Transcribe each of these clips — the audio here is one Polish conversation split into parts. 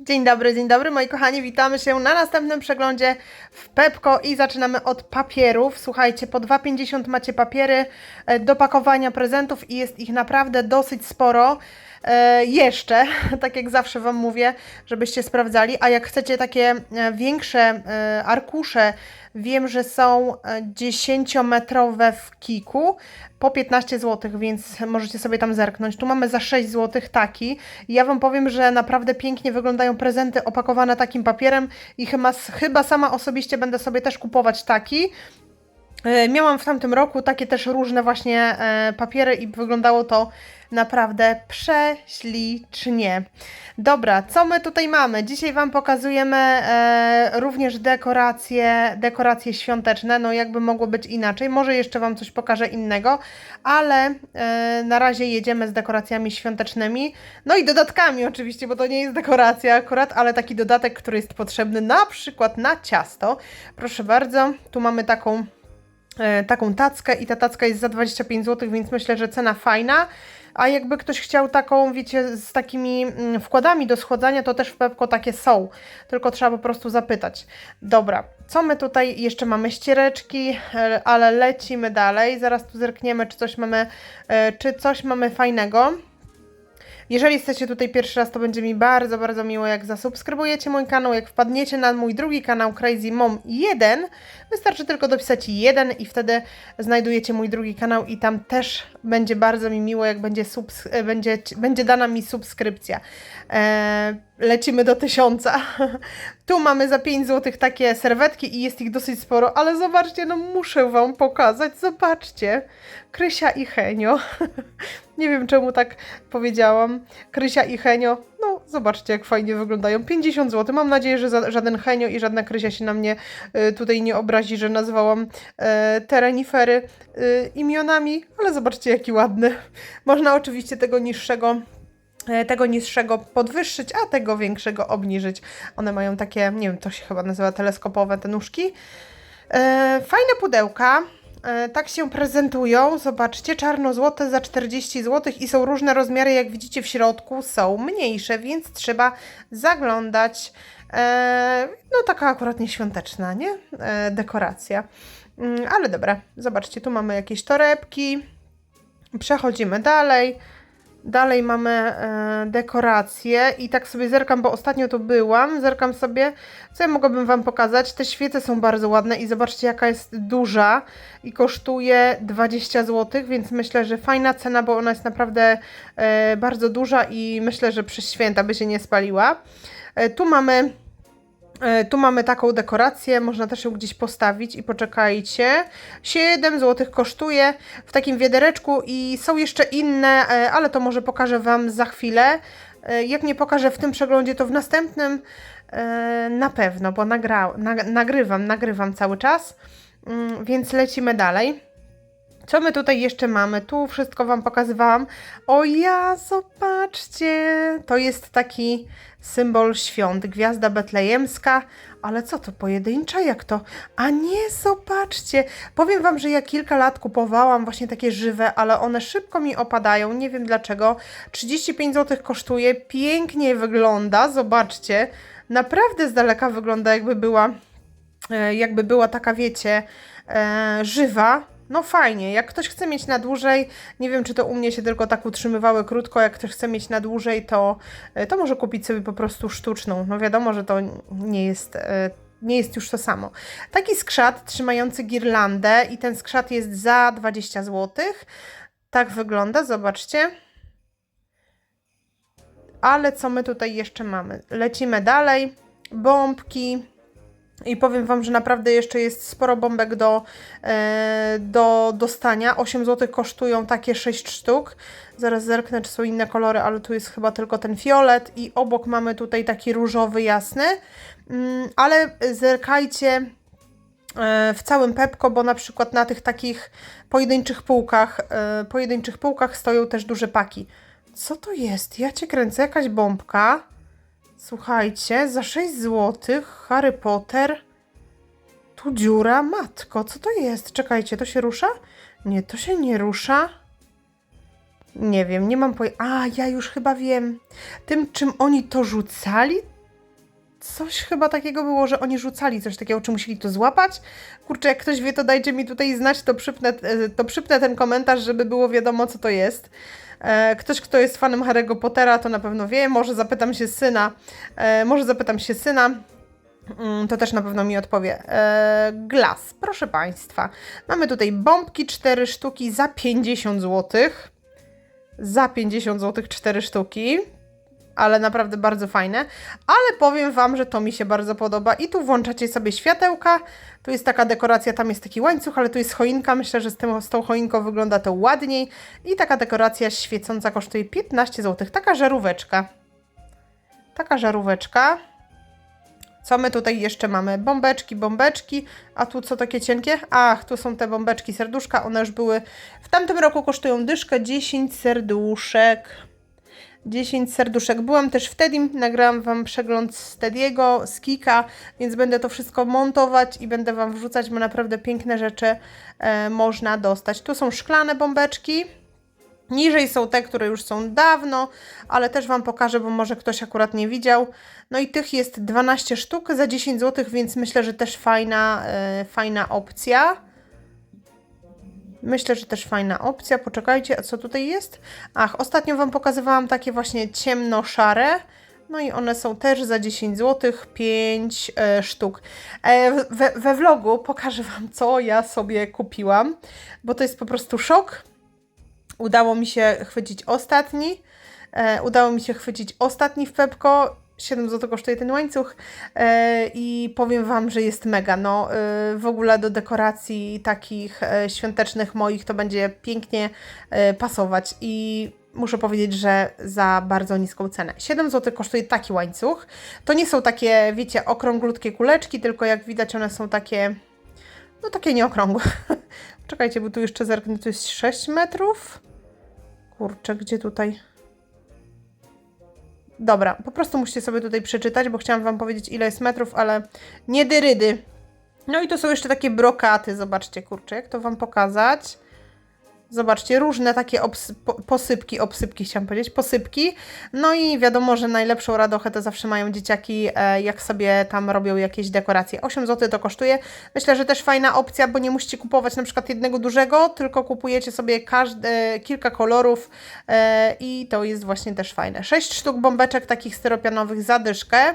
Dzień dobry, dzień dobry moi kochani, witamy się na następnym przeglądzie w Pepko i zaczynamy od papierów. Słuchajcie, po 2,50 macie papiery e, do pakowania prezentów i jest ich naprawdę dosyć sporo. E, jeszcze, tak jak zawsze Wam mówię, żebyście sprawdzali, a jak chcecie takie e, większe e, arkusze, wiem, że są e, 10-metrowe w Kiku po 15 zł, więc możecie sobie tam zerknąć. Tu mamy za 6 zł taki. Ja Wam powiem, że naprawdę pięknie wyglądają prezenty opakowane takim papierem i chyba, chyba sama osobiście będę sobie też kupować taki. E, Miałam w tamtym roku takie też różne właśnie e, papiery i wyglądało to naprawdę prześlicznie. Dobra, co my tutaj mamy? Dzisiaj Wam pokazujemy e, również dekoracje, dekoracje świąteczne, no jakby mogło być inaczej. Może jeszcze Wam coś pokażę innego, ale na razie jedziemy z dekoracjami świątecznymi. No i dodatkami oczywiście, bo to nie jest dekoracja akurat, ale taki dodatek, który jest potrzebny na przykład na ciasto. Proszę bardzo, tu mamy taką taką tackę i ta tacka jest za 25 zł, więc myślę, że cena fajna. A jakby ktoś chciał taką, wiecie, z takimi mm, wkładami do schładzania, to też w Pepko takie są. Tylko trzeba po prostu zapytać. Dobra, co my tutaj jeszcze mamy? Ściereczki, e, ale lecimy dalej. Zaraz tu zerkniemy, czy coś mamy, e, czy coś mamy fajnego. Jeżeli jesteście tutaj pierwszy raz, to będzie mi bardzo, bardzo miło, jak zasubskrybujecie mój kanał, jak wpadniecie na mój drugi kanał Crazy Mom 1. Wystarczy tylko dopisać jeden i wtedy znajdujecie mój drugi kanał i tam też będzie bardzo mi miło, jak będzie, będzie, będzie dana mi subskrypcja. Eee, lecimy do tysiąca. tu mamy za 5 zł takie serwetki i jest ich dosyć sporo, ale zobaczcie, no muszę Wam pokazać, zobaczcie. Krysia i Henio. Nie wiem czemu tak powiedziałam. Krysia i Henio. No, zobaczcie, jak fajnie wyglądają. 50 zł. Mam nadzieję, że żaden Henio i żadna Krysia się na mnie y, tutaj nie obrazi, że nazwałam y, te renifery y, imionami, ale zobaczcie, jaki ładny. Można oczywiście tego niższego tego niższego podwyższyć, a tego większego obniżyć. One mają takie, nie wiem, to się chyba nazywa teleskopowe te nóżki. E, fajne pudełka. E, tak się prezentują. Zobaczcie, czarno-złote za 40 zł i są różne rozmiary, jak widzicie w środku są mniejsze, więc trzeba zaglądać. E, no taka akurat nieświąteczna, nie? E, dekoracja. Mm, ale dobra, zobaczcie, tu mamy jakieś torebki. Przechodzimy dalej. Dalej mamy e, dekoracje i tak sobie zerkam, bo ostatnio tu byłam. Zerkam sobie, co ja mogłabym Wam pokazać. Te świece są bardzo ładne i zobaczcie, jaka jest duża i kosztuje 20 zł, więc myślę, że fajna cena, bo ona jest naprawdę e, bardzo duża i myślę, że przez święta by się nie spaliła. E, tu mamy. E, Tu mamy taką dekorację, można też ją gdzieś postawić i poczekajcie. 7 zł kosztuje w takim wiadereczku i są jeszcze inne, e, ale to może pokażę Wam za chwilę. E, Jak nie pokażę w tym przeglądzie, to w następnym na pewno, bo nagra, nag, nagrywam, nagrywam cały czas, Mm, więc lecimy dalej. Co my tutaj jeszcze mamy? Tu wszystko Wam pokazywałam. O ja, zobaczcie! To jest taki symbol świąt, gwiazda betlejemska. Ale co to, pojedyncza? Jak to? A nie, zobaczcie! Powiem Wam, że ja kilka lat kupowałam właśnie takie żywe, ale one szybko mi opadają. Nie wiem dlaczego. 35 zł kosztuje, pięknie wygląda. Zobaczcie. Naprawdę z daleka wygląda, jakby była, e, jakby była taka, wiecie, e, żywa. No fajnie, jak ktoś chce mieć na dłużej, nie wiem czy to u mnie się tylko tak utrzymywały krótko, jak ktoś chce mieć na dłużej, to, e, to może kupić sobie po prostu sztuczną. No wiadomo, że to nie jest, e, nie jest już to samo. Taki skrzat trzymający girlandę i ten skrzat jest za 20 zł. Tak wygląda, zobaczcie. Ale co my tutaj jeszcze mamy? Lecimy dalej. Bombki. I powiem Wam, że naprawdę jeszcze jest sporo bombek do, e, do dostania. 8 zł kosztują takie 6 sztuk. Zaraz zerknę, czy są inne kolory, ale tu jest chyba tylko ten fiolet. I obok mamy tutaj taki różowy, jasny. Mm, ale zerkajcie e, w całym Pepko, bo na przykład na tych takich pojedynczych półkach, e, pojedynczych półkach stoją też duże paki. Co to jest? Ja Cię kręcę, jakaś bombka. Słuchajcie, za 6 zł Harry Potter. Tu dziura, matko, co to jest? Czekajcie, to się rusza? Nie, to się nie rusza. Nie wiem, nie mam pojęcia. A, ja już chyba wiem. Tym, czym oni to rzucali, coś chyba takiego było, że oni rzucali coś takiego, czy musieli to złapać? Kurczę, jak ktoś wie, to dajcie mi tutaj znać, to przypnę, e, to przypnę ten komentarz, żeby było wiadomo, co to jest. E, Ktoś, kto jest fanem Harry'ego Pottera, to na pewno wie. Może zapytam się syna. E, Może zapytam się syna. Mm, To też na pewno mi odpowie. Glas, proszę Państwa. Mamy tutaj bombki 4 sztuki za 50 zł. Za 50 zł 4 sztuki. Ale naprawdę bardzo fajne. Ale powiem Wam, że to mi się bardzo podoba. I tu włączacie sobie światełka. Tu jest taka dekoracja, tam jest taki łańcuch, ale tu jest choinka. Myślę, że z, tym, z tą choinką wygląda to ładniej. I taka dekoracja świecąca kosztuje 15 zł. Taka żaróweczka. Taka żaróweczka. Co my tutaj jeszcze mamy? Bombeczki, bombeczki. A tu co takie cienkie? Ach, tu są te bombeczki serduszka. One już były. W tamtym roku kosztują dyszkę 10 serduszek. 10 serduszek. Byłam też w nagrałam Wam przegląd z Tediego, z Kika, więc będę to wszystko montować i będę Wam wrzucać, bo naprawdę piękne rzeczy e, można dostać. Tu są szklane bombeczki. Niżej są te, które już są dawno, ale też Wam pokażę, bo może ktoś akurat nie widział. No i tych jest 12 sztuk za 10 zł, więc myślę, że też fajna, e, fajna opcja. Myślę, że też fajna opcja. Poczekajcie, a co tutaj jest? Ach, ostatnio Wam pokazywałam takie właśnie ciemno-szare. No i one są też za 10 zł, 5 e, sztuk. E, we, we vlogu pokażę Wam, co ja sobie kupiłam, bo to jest po prostu szok. Udało mi się chwycić ostatni. E, udało mi się chwycić ostatni w Pepko. 7 zł kosztuje ten łańcuch e, i powiem Wam, że jest mega. No, e, w ogóle do dekoracji takich e, świątecznych moich to będzie pięknie pasować i muszę powiedzieć, że za bardzo niską cenę. 7 zł kosztuje taki łańcuch. To nie są takie, wiecie, okrąglutkie kuleczki, tylko jak widać one są takie, no takie nieokrągłe. Czekajcie, bo tu jeszcze zerknę, to jest 6 metrów. Kurczę, gdzie tutaj? Dobra, po prostu musicie sobie tutaj przeczytać, bo chciałam Wam powiedzieć, ile jest metrów, ale nie dyrydy. No i to są jeszcze takie brokaty, zobaczcie, kurczę, jak to Wam pokazać. Zobaczcie, różne takie obs- po- posypki, obsypki chciałam powiedzieć, posypki. No i wiadomo, że najlepszą radochę to zawsze mają dzieciaki, e, jak sobie tam robią jakieś dekoracje. 8 zł to kosztuje. Myślę, że też fajna opcja, bo nie musicie kupować na przykład jednego dużego, tylko kupujecie sobie kilka kolorów e, i to jest właśnie też fajne. 6 sztuk bombeczek takich styropianowych za dyszkę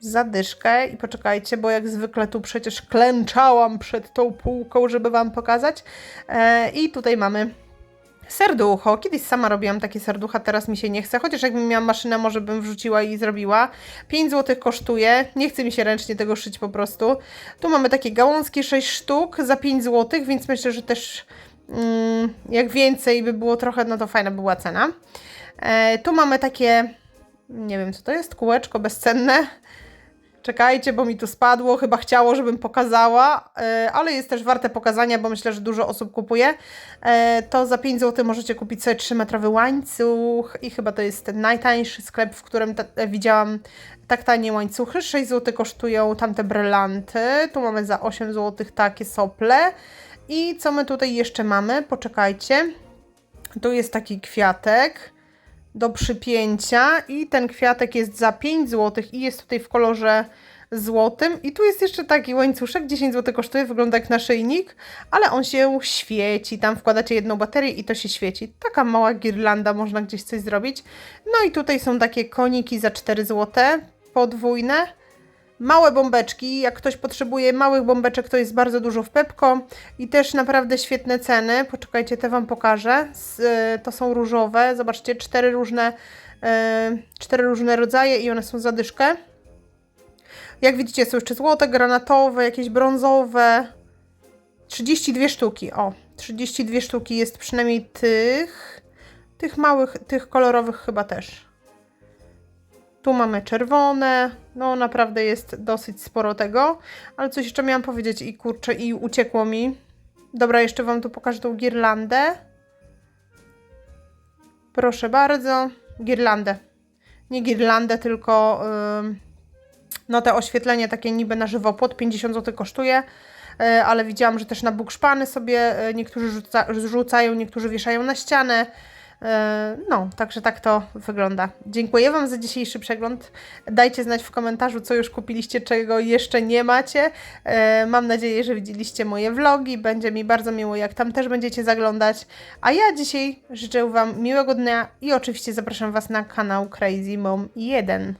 zadyszkę i poczekajcie, bo jak zwykle tu przecież klęczałam przed tą półką, żeby Wam pokazać. E, I tutaj mamy serducho. Kiedyś sama robiłam takie serducha, teraz mi się nie chce, chociaż jakbym miała maszynę, może bym wrzuciła i zrobiła. 5 zł kosztuje, nie chce mi się ręcznie tego szyć po prostu. Tu mamy takie gałązki, 6 sztuk za 5 zł, więc myślę, że też mm, jak więcej by było trochę, no to fajna była cena. E, tu mamy takie, nie wiem co to jest, kółeczko bezcenne. Czekajcie, bo mi tu spadło, chyba chciało, żebym pokazała, e, ale jest też warte pokazania, bo myślę, że dużo osób kupuje. E, To za 5 zł możecie kupić sobie 3-metrowy łańcuch i chyba to jest ten najtańszy sklep, w którym e, widziałam tak tanie łańcuchy. 6 zł kosztują tamte brylanty. Tu mamy za 8 zł takie sople. I co my tutaj jeszcze mamy? Poczekajcie. Tu jest taki kwiatek do przypięcia i ten kwiatek jest za 5 zł i jest tutaj w kolorze złotym. I tu jest jeszcze taki łańcuszek, 10 zł kosztuje, wygląda jak naszyjnik, ale on się świeci. Tam wkładacie jedną baterię i to się świeci. Taka mała girlanda, można gdzieś coś zrobić. No i tutaj są takie koniki za 4 zł, podwójne. Małe bombeczki, jak ktoś potrzebuje małych bombeczek, to jest bardzo dużo w Pepko i też naprawdę świetne ceny. Poczekajcie, te Wam pokażę. Y, To są różowe, zobaczcie, cztery różne, y, cztery różne rodzaje i one są za dyszkę. Jak widzicie, są jeszcze złote, granatowe, jakieś brązowe. 32 sztuki, o, 32 sztuki jest przynajmniej tych, tych małych, tych kolorowych chyba też. Tu mamy czerwone, no naprawdę jest dosyć sporo tego, ale coś jeszcze miałam powiedzieć i kurczę, i uciekło mi. Dobra, jeszcze Wam tu pokażę tą girlandę. Proszę bardzo, girlandę. Nie girlandę, tylko ym, no te oświetlenie takie niby na żywopłot, 50 zł kosztuje, y, ale widziałam, że też na bukszpany sobie y, niektórzy rzuca, rzucają, niektórzy wieszają na ścianę. E, No, także tak to wygląda. Dziękuję Wam za dzisiejszy przegląd. Dajcie znać w komentarzu, co już kupiliście, czego jeszcze nie macie. E, Mam nadzieję, że widzieliście moje vlogi. Będzie mi bardzo miło, jak tam też będziecie zaglądać. A ja dzisiaj życzę Wam miłego dnia i oczywiście zapraszam Was na kanał Crazy Mom 1.